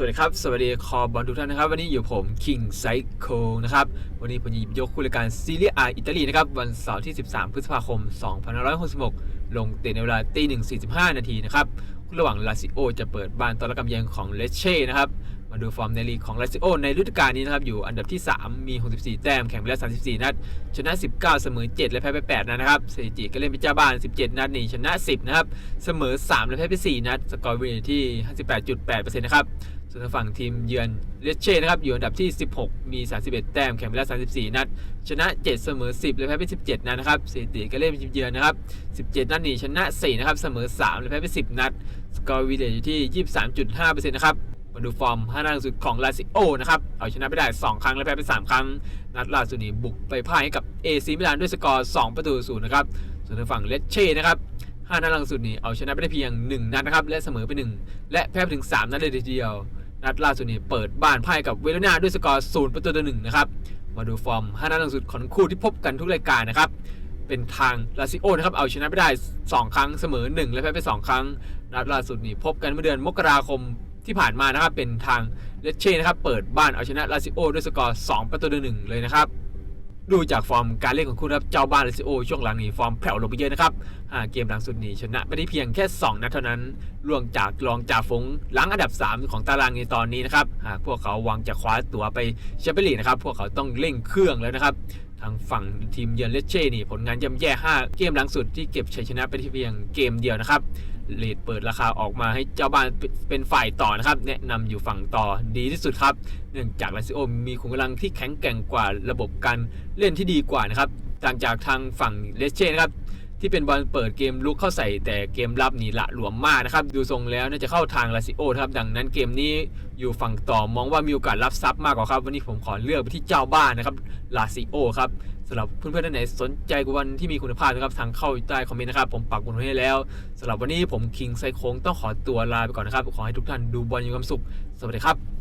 สวัสดีครับ สวัสดีคอบอลทุกท่านนะครับ วันนี้อยู่ผมคิงไซโคนะครับ วันนี้ผมหยิบยกคู่รายการซีเรียอาอิตาลีนะครับ วันเสาร์ที่ 13 พฤษภาคม 2566 ลงเตะในเวลาตีหนึ่ง45 นาทีนะครับ ระหว่างลาซิโอจะเปิดบ้านต้อนรับกำเยือนของเลเช่นะครับมาดูฟอร์มในลีกของลาซิโอในฤดูกาลนี้นะครับ อยู่อันดับที่ 3 มี 64 แต้ม แข่งไปแล้ว 34 นัด ชนะ 19 เสมอ 7 และแพ้ไป 8 นัดนะครับ สถิติก็เล่นเป็นเจ้าบ้าน 17 นัดนี่ชนะ 10 นะครับ เสมอ 3 และแพ้ไป 4 นัด สกอร์วินที่ 58.8%นะครับ ส่วนทางฝั่งทีมเยือนเลเช่นะครับ อยู่อันดับที่ 16 มี 31 แต้ม แข่งไปแล้ว 34 นัด ชนะ 7 เสมอ 10 และแพ้ไป 17 นัดนะครับ สถิติการเล่นเป็นทีมเยือนนะครับ 17 นัดนี่ชนะ 4 นะครับ เสมอ 3 และแพ้ไป 10 นัด สกอร์วีเดอยู่ที่ 23.5%นะครับ มาดูฟอร์ม5นัดสุดของลาซิโอนะครับ เอาชนะไปได้ 2 ครั้งและแพ้ไป 3 ครั้ง นัดล่าสุดนี้บุกไปพ่ายให้กับเอซีมิลานด้วยสกอร์ 2 ประตูศูนย์นะครับ ส่วนทางฝั่งเลเช่นะครับ5นัดล่าสุดนี้เอาชนะไปได้เพียง 1 นัดนะครับ และเสมอไป 1 และแพ้ไปถึง 3 นัดเลยทีเดียว นัดล่าสุดนี้เปิดบ้านพ่ายกับเวโรนาด้วยสกอร์0ประตูต่อ1นะครับ มาดูฟอร์ม5นัดล่าสุดของทั้งคู่ที่พบกันทุกรายการนะครับเป็นทางลาซิโอนะครับ เอาชนะไปได้ 2 ครั้งเสมอ 1 และแพ้ไป 2 ครั้ง นัดล่าสุดนี้พบกันเมื่อเดือนมกราคม ที่ผ่านมานะครับเป็นทางเลเช่นะครับเปิดบ้านเอาชนะลาซิโอด้วยสกอร์ 2 ประตูต่อ1เลยนะครับดูจากฟอร์มการเล่นของคุณครับเจ้าบ้านลาซิโอช่วงหลังนี้ฟอร์มแผ่วลงไปเยอะนะครับหาเกมหลังสุดนี้ชนะไปได้เพียงแค่ 2 นัดเท่านั้นล่วงจากรองจ่าฟงหลังอันดับ 3 ของตารางในตอนนี้นะครับหากพวกเขาหวังจะคว้าตั๋วไปแชมเปี้ยนลีกนะครับพวกเขาต้องเร่งเครื่องแล้วนะครับทางฝั่งทีมเยือนเลเช่นี่ผลงานย่ำแย่ 5 เกมหลังสุดที่เก็บชัยชนะไปที่เพียงเกมเดียวนะครับ เลดเปิดราคาออกมาให้เจ้าบ้านเป็นฝ่ายต่อนะครับ แนะนำอยู่ฝั่งต่อดีที่สุดครับ เนื่องจากลาซิโอมีขุมกำลังที่แข็งแกร่งกว่าระบบการเล่นที่ดีกว่านะครับต่างจากทางฝั่งเลสเช่นะครับ ที่เป็นบอลเปิดเกมลุกเข้าใส่แต่เกมรับนี่ละหลวมมากนะครับ ดูทรงแล้วน่าจะเข้าทางลาซิโอครับดังนั้นเกมนี้อยู่ฝั่งต่อมองว่ามีโอกาสรับซับมากกว่าครับ วันนี้ผมขอเลือกไปที่เจ้าบ้านนะครับลาซิโอครับสำหรับเพื่อนๆท่านไหนสนใจกวันที่มีคุณภาพนะครับทางเข้าใต้คอมเมนต์นะครับผมปักบนไว้ให้แล้วสำหรับวันนี้ผมคิงไซโคงต้องขอตัวลาไปก่อนนะครับขอให้ทุกท่านดูบอลมีความสุข สวัสดีครับ